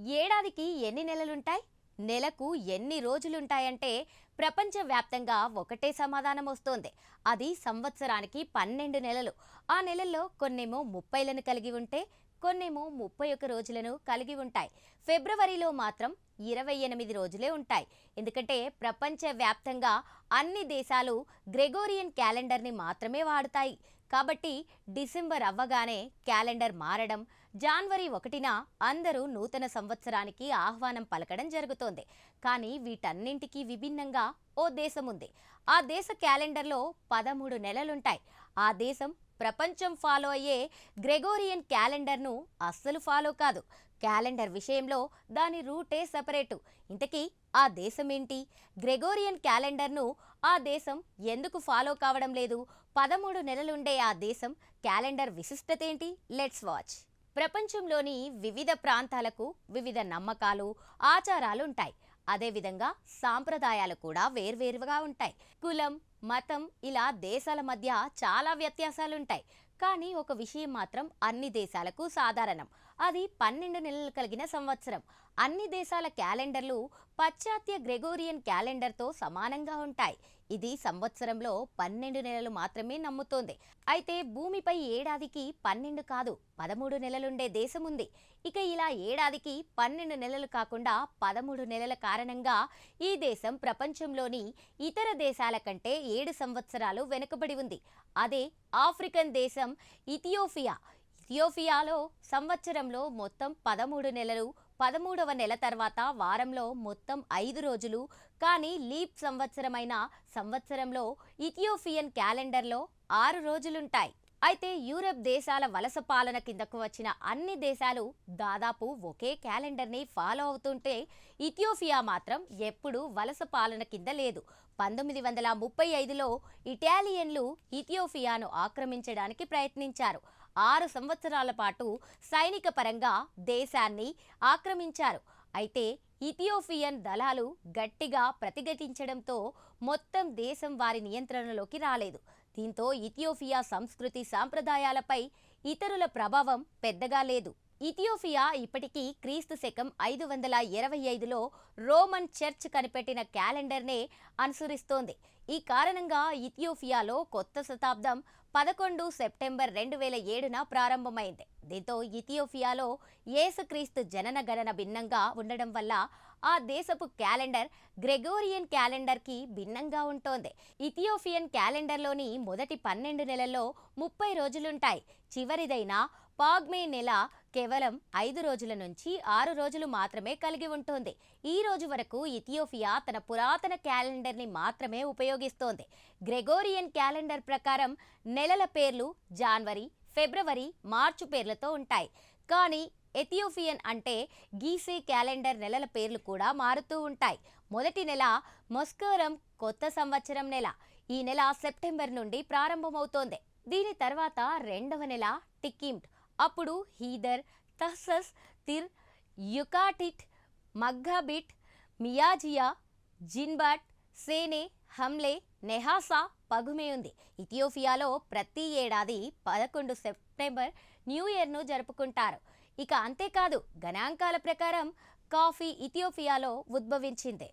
ఏడాదికి ఎన్ని నెలలుంటాయి? నెలకు ఎన్ని రోజులుంటాయంటే ప్రపంచవ్యాప్తంగా ఒకటే సమాధానం వస్తోంది అది సంవత్సరానికి పన్నెండు నెలలు. ఆ నెలల్లో కొన్నేమో ముప్పైలను కలిగి ఉంటే కొన్నేమో ముప్పై ఒక్క రోజులను కలిగి ఉంటాయి. ఫిబ్రవరిలో మాత్రం ఇరవై ఎనిమిది రోజులే ఉంటాయి. ఎందుకంటే ప్రపంచవ్యాప్తంగా అన్ని దేశాలు గ్రెగోరియన్ క్యాలెండర్ని మాత్రమే వాడుతాయి. కాబట్టి డిసెంబర్ అవ్వగానే క్యాలెండర్ మారడం జనవరి ఒకటిన అందరూ నూతన సంవత్సరానికి ఆహ్వానం పలకడం జరుగుతోంది. కానీ వీటన్నింటికీ విభిన్నంగా ఓ దేశం ఉంది. ఆ దేశ క్యాలెండర్లో పదమూడు నెలలుంటాయి. ఆ దేశం ప్రపంచం ఫాలో అయ్యే గ్రెగోరియన్ క్యాలెండర్ను అస్సలు ఫాలో కాదు. క్యాలెండర్ విషయంలో దాని రూటే సెపరేటు. ఇంతకీ ఆ దేశం ఏంటి గ్రెగోరియన్ క్యాలెండర్ను ఆ దేశం ఎందుకు ఫాలో కావడం లేదు? పదమూడు నెలలుండే ఆ దేశం క్యాలెండర్ విశిష్టత ఏంటి లెట్స్ వాచ్. ప్రపంచంలోని వివిధ ప్రాంతాలకు వివిధ నమ్మకాలు ఆచారాలు ఉంటాయి అదేవిధంగా సాంప్రదాయాలు కూడా వేర్వేరుగా ఉంటాయి. కులం మతం ఇలా దేశాల మధ్య చాలా వ్యత్యాసాలుంటాయి. కానీ ఒక విషయం మాత్రం అన్ని దేశాలకు సాధారణం. అది పన్నెండు నెలలు కలిగిన సంవత్సరం. అన్ని దేశాల క్యాలెండర్లు పాశ్చాత్య గ్రెగోరియన్ క్యాలెండర్తో సమానంగా ఉంటాయి. ఇది సంవత్సరంలో పన్నెండు నెలలు మాత్రమే నమ్ముతోంది. అయితే భూమిపై ఏడాదికి పన్నెండు కాదు పదమూడు నెలలుండే దేశం ఉంది ఇక ఇలా ఏడాదికి పన్నెండు నెలలు కాకుండా పదమూడు నెలల కారణంగా ఈ దేశం ప్రపంచంలోని ఇతర దేశాల కంటే ఏడు సంవత్సరాలు వెనుకబడి ఉంది. అదే ఆఫ్రికన్ దేశం ఇథియోపియా. ఇథియోపియాలో సంవత్సరంలో మొత్తం పదమూడు నెలలు పదమూడవ నెల తర్వాత వారంలో మొత్తం ఐదు రోజులు. కానీ లీప్ సంవత్సరమైన సంవత్సరంలో ఇథియోపియన్ క్యాలెండర్లో ఆరు రోజులుంటాయి. అయితే యూరప్ దేశాల వలస పాలన కిందకు వచ్చిన అన్ని దేశాలు దాదాపు ఒకే క్యాలెండర్ని ఫాలో అవుతుంటే ఇథియోపియా మాత్రం ఎప్పుడూ వలస పాలన కింద లేదు. పంతొమ్మిది వందల ముప్పై ఐదులో ఇటాలియన్లు ఇథియోపియాను ఆక్రమించడానికి ప్రయత్నించారు. ఆరు సంవత్సరాల పాటు సైనిక పరంగా దేశాన్ని ఆక్రమించారు. అయితే ఇథియోపియన్ దళాలు గట్టిగా ప్రతిఘటించడంతో మొత్తం దేశం వారి నియంత్రణలోకి రాలేదు. దీంతో ఇథియోపియా సంస్కృతి సాంప్రదాయాలపై ఇతరుల ప్రభావం పెద్దగా లేదు. ఇథియోపియా ఇప్పటికీ క్రీస్తు శకం ఐదు వందల ఇరవై ఐదులో రోమన్ చర్చ్ కనిపెట్టిన క్యాలెండర్నే అనుసరిస్తోంది. ఈ కారణంగా ఇథియోపియాలో కొత్త శతాబ్దం పదకొండు సెప్టెంబర్ రెండు వేల ఏడున ప్రారంభమైంది. దీంతో ఇథియోపియాలో యేసుక్రీస్తు జనన గణన భిన్నంగా ఉండడం వల్ల ఆ దేశపు క్యాలెండర్ గ్రెగోరియన్ క్యాలెండర్కి భిన్నంగా ఉంటోంది. ఇథియోపియన్ క్యాలెండర్లోని మొదటి పన్నెండు నెలల్లో ముప్పై రోజులుంటాయి. చివరిదైన పాగ్మే నెల కేవలం ఐదు రోజుల నుంచి ఆరు రోజులు మాత్రమే కలిగి ఉంటుంది. ఈ రోజు వరకు ఇథియోపియా తన పురాతన క్యాలెండర్ని మాత్రమే ఉపయోగిస్తోంది. గ్రెగోరియన్ క్యాలెండర్ ప్రకారం నెలల పేర్లు జనవరి ఫిబ్రవరి మార్చు పేర్లతో ఉంటాయి. కానీ ఎథియోపియన్ అంటే గీసే క్యాలెండర్ నెలల పేర్లు కూడా మారుతూ ఉంటాయి. మొదటి నెల మొస్కోరం కొత్త సంవత్సరం నెల. ఈ నెల సెప్టెంబర్ నుండి ప్రారంభమవుతోంది. దీని తర్వాత రెండవ నెల టికిమ్ట్ అప్పుడు హీదర్ తహసస్ తిర్ యుకాటిట్ మగ్గాబిట్ మియాజియా జిన్బాట్ సేనే హమ్లే నెహాసా పగుమే ఉంది. ఇథియోపియాలో ప్రతి ఏడాది పదకొండు సెప్టెంబర్ న్యూ ఇయర్ను జరుపుకుంటారు. ఇక అంతేకాదు గణాంకాల ప్రకారం కాఫీ ఇథియోపియాలో ఉద్భవించింది.